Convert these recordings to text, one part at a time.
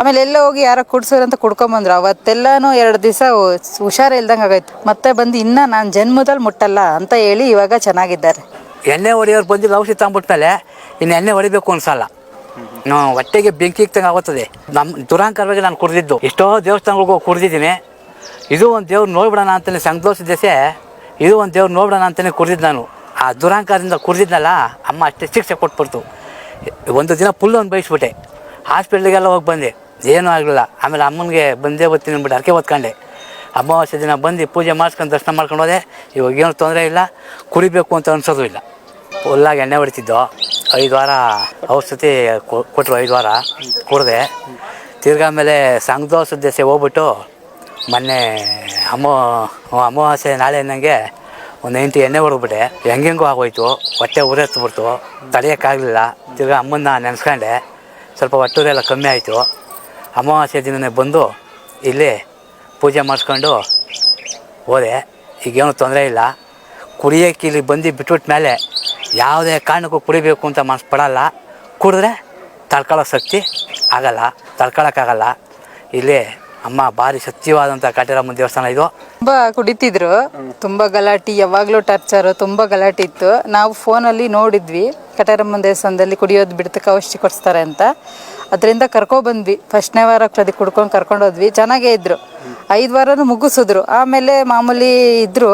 ಆಮೇಲೆ ಎಲ್ಲ ಹೋಗಿ ಯಾರೋ ಕುಡ್ಸೋರಂತ ಕುಡ್ಕೊಂಬಂದ್ರು. ಅವತ್ತೆಲ್ಲನೂ ಎರಡು ದಿವಸ ಹುಷಾರ ಇಲ್ದಂಗೆ ಆಗೈತೆ ಮತ್ತೆ ಬಂದು ಇನ್ನ ನಾನು ಜನ್ಮದಲ್ಲಿ ಮುಟ್ಟಲ್ಲ ಅಂತ ಹೇಳಿ ಇವಾಗ ಚೆನ್ನಾಗಿದ್ದಾರೆ. ಎಣ್ಣೆ ಹೊಡೆಯೋರು ಬಂದು ಔಷಧಿ ತಗೊಂಬಿಟ್ಮೇಲೆ ಇನ್ನು ಎಣ್ಣೆ ಹೊಡಿಬೇಕು ಅನ್ಸಲ್ಲ. ನಾವು ಹೊಟ್ಟೆಗೆ ಬೆಂಕಿ ಇಕ್ತಂಗೆ ಆಗುತ್ತದೆ. ನಮ್ಮ ದುರಾಂಕಾರವಾಗಿ ನಾನು ಕುಡಿದಿದ್ದು. ಎಷ್ಟೋ ದೇವಸ್ಥಾನಗಳಿಗೆ ಕುಡ್ದಿದ್ದೀನಿ. ಇದು ಒಂದು ದೇವ್ರು ನೋಡ್ಬಿಡೋಣ ಅಂತಲೇ ಸಂತೋಷ ದೆಸೆ, ಇದು ಒಂದು ದೇವ್ರು ನೋಡ್ಬಿಡೋಣ ಅಂತಲೇ ಕುಡಿದಿದ್ದು ನಾನು. ಆ ದುರಾಂಕಾರದಿಂದ ಕುಡಿದಿದ್ದಲ್ಲ ಅಮ್ಮ ಅಷ್ಟೇ ಶಿಕ್ಷೆ ಕೊಟ್ಬಿಡ್ತು. ಒಂದು ದಿನ ಫುಲ್ ಬಯಸ್ಬಿಟ್ಟೆ ಹಾಸ್ಪಿಟ್ಲಿಗೆಲ್ಲ ಹೋಗಿ ಬಂದೆ. ಏನೂ ಆಗಲಿಲ್ಲ. ಆಮೇಲೆ ಅಮ್ಮನಿಗೆ ಬಂದೇ ಬರ್ತೀನಿ ಅಂದ್ಬಿಟ್ಟು ಅರ್ಕೆ ಓದ್ಕೊಂಡೆ ಅಮಾವಾಸ್ಯೆ ದಿನ ಬಂದು ಪೂಜೆ ಮಾಡಿಸ್ಕೊಂಡು ದರ್ಶನ ಮಾಡ್ಕೊಂಡು ಹೋದೆ. ಇವಾಗ ಏನೂ ತೊಂದರೆ ಇಲ್ಲ. ಕುಡಿಬೇಕು ಅಂತ ಅನ್ಸೋದು ಇಲ್ಲ. ಫುಲ್ಲಾಗಿ ಎಣ್ಣೆ ಹೊಡಿತಿದ್ದೋ, ಐದು ವಾರ ಔಷಧಿ ಕೊಟ್ಟರು ಐದು ವಾರ ಕುಡ್ದೆ. ತಿರ್ಗಾ ಆಮೇಲೆ ಸಂಘದೋಸ ದೇಸೆ ಹೋಗ್ಬಿಟ್ಟು ಮೊನ್ನೆ ಅಮ್ಮ ಅಮಾವಾಸ್ಯೆ ನಾಳೆ ಅನ್ನಂಗೆ ಒಂದು ಎಂಟು ಎಣ್ಣೆ ಹೊಡೆದ್ಬಿಟ್ಟೆ. ಹೆಂಗೆಂಗೂ ಆಗೋಯ್ತು. ಹೊಟ್ಟೆ ಉರೆತ್ಬಿಡ್ತು ತಡೆಯೋಕ್ಕಾಗಲಿಲ್ಲ. ತಿರ್ಗಾ ಅಮ್ಮನ್ನ ನೆನೆಸ್ಕೊಂಡೆ. ಸ್ವಲ್ಪ ಹೊಟ್ಟೂರೆಲ್ಲ ಕಮ್ಮಿ ಆಯಿತು. ಅಮಾವಾಸ್ಯೆ ದಿನನೇ ಬಂದು ಇಲ್ಲಿ ಪೂಜೆ ಮಾಡಿಸ್ಕೊಂಡು ಹೋದೆ. ಈಗೇನು ತೊಂದರೆ ಇಲ್ಲ. ಕುಡಿಯೋಕ್ಕೆ ಇಲ್ಲಿ ಬಂದು ಬಿಟ್ಬಿಟ್ಟ ಮೇಲೆ ಯಾವುದೇ ಕಾರಣಕ್ಕೂ ಕುಡಿಬೇಕು ಅಂತ ಮನಸ್ಸು ಪಡಲ್ಲ ಕುಡಿದ್ರೆ ತಡ್ಕೊಳ್ಳೋ ಶಕ್ತಿ ಆಗಲ್ಲ ತಡ್ಕೊಳಕ್ಕಾಗಲ್ಲ ಇಲ್ಲಿ ಅಮ್ಮ ಭಾರಿ ಸತ್ಯವಾದಂಥ ಕಾಟೇರಮ್ಮ ದೇವಸ್ಥಾನ ಇದು. ತುಂಬ ಕುಡಿತಿದ್ರು. ತುಂಬ ಗಲಾಟಿ, ಯಾವಾಗಲೂ ಟಾರ್ಚರು ತುಂಬ ಗಲಾಟೆ ಇತ್ತು. ನಾವು ಫೋನಲ್ಲಿ ನೋಡಿದ್ವಿ. ಕಟಾರಮ್ಮನ ದೇವಸ್ಥಾನದಲ್ಲಿ ಕುಡಿಯೋದು ಬಿಡ್ತಕ್ಕೆ ಔಷಧಿ ಕೊಡಿಸ್ತಾರೆ ಅಂತ. ಅದರಿಂದ ಕರ್ಕೊಬಂದ್ವಿ ಫಸ್ಟ್ನೇ ವಾರ ಪ್ರತಿ ಕುಡ್ಕೊಂಡು ಕರ್ಕೊಂಡು ಹೋದ್ವಿ. ಚೆನ್ನಾಗೇ ಇದ್ರು. ಐದು ವಾರನೂ ಮುಗಿಸಿದ್ರು. ಆಮೇಲೆ ಮಾಮೂಲಿ ಇದ್ರು.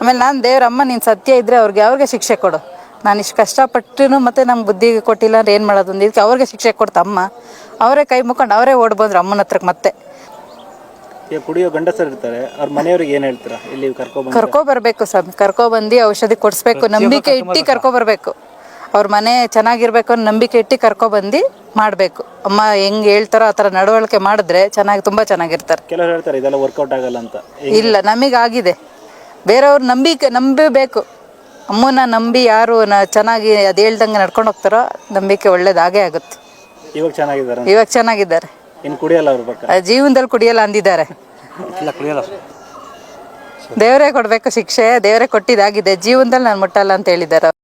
ಆಮೇಲೆ ನಾನು ದೇವರಮ್ಮ ನೀನು ಸತ್ಯ ಇದ್ದರೆ ಅವ್ರಿಗೆ ಅವ್ರಿಗೆ ಶಿಕ್ಷೆ ಕೊಡು. ನಾನು ಇಷ್ಟು ಕಷ್ಟಪಟ್ಟು ಮತ್ತೆ ನಮ್ಮ ಬುದ್ಧಿ ಕೊಟ್ಟಿಲ್ಲ ಅಂದ್ರೆ ಏನು ಮಾಡೋದು ಇದಕ್ಕೆ ಅವ್ರಿಗೆ ಶಿಕ್ಷೆ ಕೊಡ್ತು ಅಮ್ಮ. ಅವರೇ ಕೈ ಮುಕ್ಕೊಂಡು ಅವರೇ ಓಡ್ಬೋದ್ರು ಅಮ್ಮನ ಹತ್ರಕ್ಕೆ ಮತ್ತೆ. ಕುಡಿಯೋ ಗಂಡಸರು ಇರ್ತಾರೆ. ಅವ್ರ ಮನೆಯವ್ರಿಗೆ ಏನು ಹೇಳ್ತೀರಾ? ಇಲ್ಲಿ ಕರ್ಕೊ ಕರ್ಕೊ ಬರಬೇಕು ಸ್ವಾಮಿ ಕರ್ಕೊ ಬಂದು ಔಷಧಿ ಕೊಡಿಸ್ಬೇಕು. ನಂಬಿಕೆ ಇಟ್ಟು ಕರ್ಕೊ ಬರ್ಬೇಕು. ಅವ್ರ ಮನೆ ಚೆನ್ನಾಗಿರ್ಬೇಕು ಅನ್ನೋ ನಂಬಿಕೆ ಇಟ್ಟು ಕರ್ಕೊ ಬಂದು ಮಾಡಬೇಕು. ಅಮ್ಮ ಹೆಂಗ್ ಹೇಳ್ತಾರೋ ಆ ಥರ ನಡವಳಿಕೆ ಮಾಡಿದ್ರೆ ಚೆನ್ನಾಗಿ ತುಂಬ ಚೆನ್ನಾಗಿರ್ತಾರೆ. ಕೆಲವರು ಹೇಳ್ತಾರೆ ಇದೆಲ್ಲ ವರ್ಕೌಟ್ ಆಗಲ್ಲ ಅಂತ. ಇಲ್ಲ ನಮಗಾಗಿದೆ ಬೇರೆಯವ್ರ ನಂಬಿಕೆ ನಂಬಬೇಕು. ಅಮ್ಮನ ನಂಬಿ ಯಾರು ನ ಚೆನ್ನಾಗಿ ಅದು ಹೇಳ್ದಂಗೆ ನಡ್ಕೊಂಡು ಹೋಗ್ತಾರೋ ನಂಬಿಕೆ ಒಳ್ಳೇದಾಗೇ ಆಗುತ್ತೆ. ಇವಾಗ ಚೆನ್ನಾಗಿದ್ದಾರೆ ಇವಾಗ ಚೆನ್ನಾಗಿದ್ದಾರೆ. ಇನ್ನು ಕುಡಿಯಲ್ಲ ಅವ್ರ ಪಕ್ಕ? ಆ ಜೀವನದಲ್ಲಿ ಕುಡಿಯಲ್ಲ ಅಂದಿದ್ದಾರೆ. ಇಲ್ಲ ಕುಡಿಯಲ್ಲ. ದೇವರೇ ಕೊಡಬೇಕು ಶಿಕ್ಷೆ ದೇವರೇ ಕೊಟ್ಟಿದ್ದಾಗಿದೆ ಜೀವನದಲ್ಲಿ ನಾನು ಮುಟ್ಟಲ್ಲ ಅಂತ ಹೇಳಿದ್ದಾರೆ